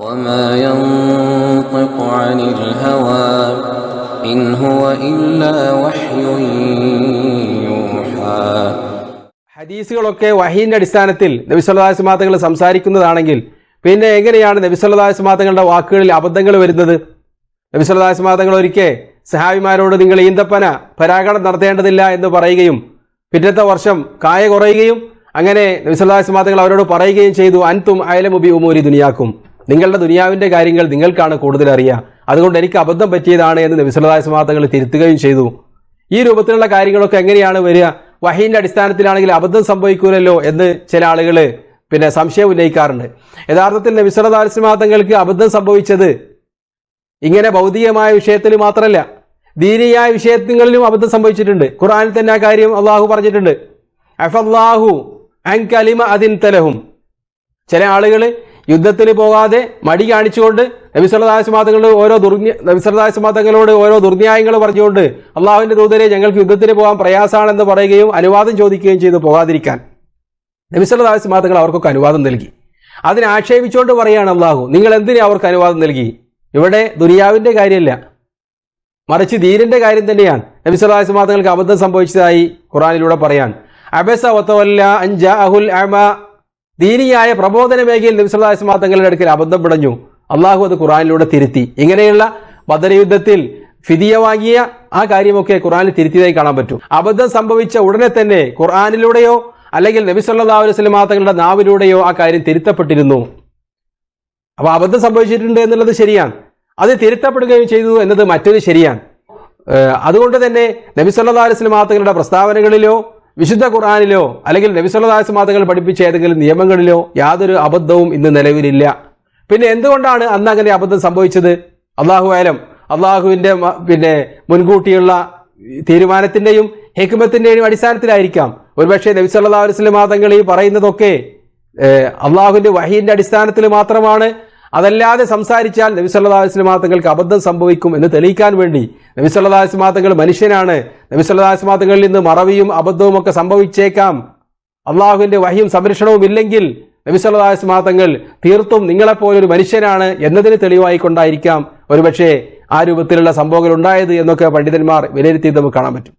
وما ينطق عن الهوى إن هو إلا وحي يوحى ഹദീസുകളൊക്കെ വഹീന്റെ അടിസ്ഥാനത്തിൽ നബിസ്വല്ലാസ് മാതങ്ങൾ സംസാരിക്കുന്നതാണെങ്കിൽ പിന്നെ എങ്ങനെയാണ് നബിസ്വല്ലാസ് മാതങ്ങളുടെ വാക്കുകളിൽ അബദ്ധങ്ങൾ വരുന്നത് നബിസ്വല്ലാസ് മാതങ്ങൾ ഒരിക്കൽ സഹാബിമാരോട് നിങ്ങൾ ഈന്തപ്പന പരാഗണം നടത്തേണ്ടതില്ല എന്ന് പറയുകയും പിറ്റത്തെ വർഷം കായ കുറയുകയും അങ്ങനെ നബിസ്വല്ലാസ് മാതങ്ങൾ അവരോട് പറയുകയും ചെയ്തു അൻതും അയലമുബി ഉമൂരി ദുനിയാക്കും നിങ്ങളുടെ ദുനിയാവിന്റെ കാര്യങ്ങൾ നിങ്ങൾക്കാണ് കൂടുതൽ അറിയുക. അതുകൊണ്ട് എനിക്ക് അബദ്ധം പറ്റിയതാണ് എന്ന് നബിസ്വല്ലാസ് മാതങ്ങൾ തിരുത്തുകയും ചെയ്തു. ഈ രൂപത്തിലുള്ള കാര്യങ്ങളൊക്കെ എങ്ങനെയാണ് വരിക? വഹീന്റെ അടിസ്ഥാനത്തിലാണെങ്കിൽ അബദ്ധം സംഭവിക്കൂലല്ലോ എന്ന് ചില ആളുകൾ പിന്നെ സംശയം ഉന്നയിക്കാറുണ്ട്. യഥാർത്ഥത്തിൽ നബിസ്വലാസ്മാതങ്ങൾക്ക് അബദ്ധം സംഭവിച്ചത് ഇങ്ങനെ ഭൗതികമായ വിഷയത്തിൽ മാത്രമല്ല ദീനീയായ വിഷയങ്ങളിലും അബദ്ധം സംഭവിച്ചിട്ടുണ്ട്. ഖുറാനിൽ തന്നെ ആ കാര്യം അള്ളാഹു പറഞ്ഞിട്ടുണ്ട്. അഫല്ലാഹു അൻ കലിമ അതിൻ തലഹും ചില ആളുകൾ യുദ്ധത്തിന് പോകാതെ മടി കാണിച്ചുകൊണ്ട് നബിസ്വല്ലാസ് മാതങ്ങളുടെ ഓരോ ദുർന്യ നബിസ്വല്ലാസ് മാതങ്ങളോട് ഓരോ ദുർന്യായങ്ങൾ പറഞ്ഞുകൊണ്ട് അള്ളാഹുവിന്റെ ദൂതരെ ഞങ്ങൾക്ക് യുദ്ധത്തിന് പോകാൻ പ്രയാസമാണെന്ന് പറയുകയും അനുവാദം ചോദിക്കുകയും ചെയ്ത് പോകാതിരിക്കാൻ. നബിസ്വല്ലാസ് മാതങ്ങൾ അവർക്കൊക്കെ അനുവാദം നൽകി. അതിനെ ആക്ഷേപിച്ചുകൊണ്ട് പറയാണ് അള്ളാഹു നിങ്ങൾ എന്തിനെ അവർക്ക് അനുവാദം നൽകി? ഇവിടെ ദുനിയാവിന്റെ കാര്യമല്ല. മറിച്ച് ദീനിന്റെ കാര്യം തന്നെയാണ്. നബിസ്വല്ലാസ് മാതങ്ങൾക്ക് അബദ്ധം സംഭവിച്ചതായി ഖുറാനിലൂടെ പറയാൻ. അബസ ഒത്തവല്ല അഞ്ച അഹുൽ ദീനിയായ പ്രബോധന മേഖലയിൽ നബിസ്വല്ലാസ് തങ്ങളുടെ അടുക്കൽ അബദ്ധം പിടഞ്ഞു. അള്ളാഹു അത് ഖുറാനിലൂടെ തിരുത്തി. ഇങ്ങനെയുള്ള ബദരയുദ്ധത്തിൽ ഫിദിയ വാങ്ങിയ ആ കാര്യമൊക്കെ ഖുറാനിൽ തിരുത്തിയതായി കാണാൻ പറ്റും. അബദ്ധം സംഭവിച്ച ഉടനെ തന്നെ ഖുർആാനിലൂടെയോ അല്ലെങ്കിൽ നബി സല്ലാ അലൈഹി സ്വലം മാതങ്ങളുടെ നാവിലൂടെയോ ആ കാര്യം തിരുത്തപ്പെട്ടിരുന്നു. അപ്പൊ അബദ്ധം സംഭവിച്ചിട്ടുണ്ട് എന്നുള്ളത് ശരിയാണ്. അത് തിരുത്തപ്പെടുകയും ചെയ്തു എന്നത് മറ്റൊരു ശരിയാണ്. അതുകൊണ്ട് തന്നെ നബി സല്ലാ അലൈഹി സ്വലം മാതകളുടെ പ്രസ്താവനകളിലോ വിശുദ്ധ ഖുർആാനിലോ അല്ലെങ്കിൽ നബി സല്ലാ അലൈഹി മാതകൾ പഠിപ്പിച്ച ഏതെങ്കിലും നിയമങ്ങളിലോ യാതൊരു അബദ്ധവും ഇന്ന് നിലവിലില്ല. പിന്നെ എന്തുകൊണ്ടാണ് അന്ന് അങ്ങനെ അബദ്ധം സംഭവിച്ചത്? അള്ളാഹു ആലം അള്ളാഹുവിന്റെ പിന്നെ മുൻകൂട്ടിയുള്ള തീരുമാനത്തിന്റെയും ഹെക്കുമത്തിന്റെയും അടിസ്ഥാനത്തിലായിരിക്കാം. ഒരുപക്ഷെ നബി സല്ലാ മാതങ്ങൾ ഈ പറയുന്നതൊക്കെ അള്ളാഹുവിന്റെ വഹീന്റെ അടിസ്ഥാനത്തിൽ മാത്രമാണ് അതല്ലാതെ സംസാരിച്ചാൽ നബി തങ്ങൾക്ക് അബദ്ധം സംഭവിക്കും എന്ന് തെളിയിക്കാൻ വേണ്ടി നബി തങ്ങൾ മനുഷ്യനാണ്. നബി തങ്ങളിൽ നിന്ന് മറവിയും അബദ്ധവും ഒക്കെ സംഭവിച്ചേക്കാം. അള്ളാഹുവിന്റെ വഹിയും സംരക്ഷണവും ഇല്ലെങ്കിൽ നബി തങ്ങൾ തീർത്തും നിങ്ങളെപ്പോലൊരു മനുഷ്യനാണ് എന്നതിന് തെളിവായിക്കൊണ്ടായിരിക്കാം. ഒരുപക്ഷെ ആ രൂപത്തിലുള്ള സംഭവങ്ങൾ ഉണ്ടായത് എന്നൊക്കെ പണ്ഡിതന്മാർ വിലയിരുത്തി നമുക്ക് കാണാൻ പറ്റും.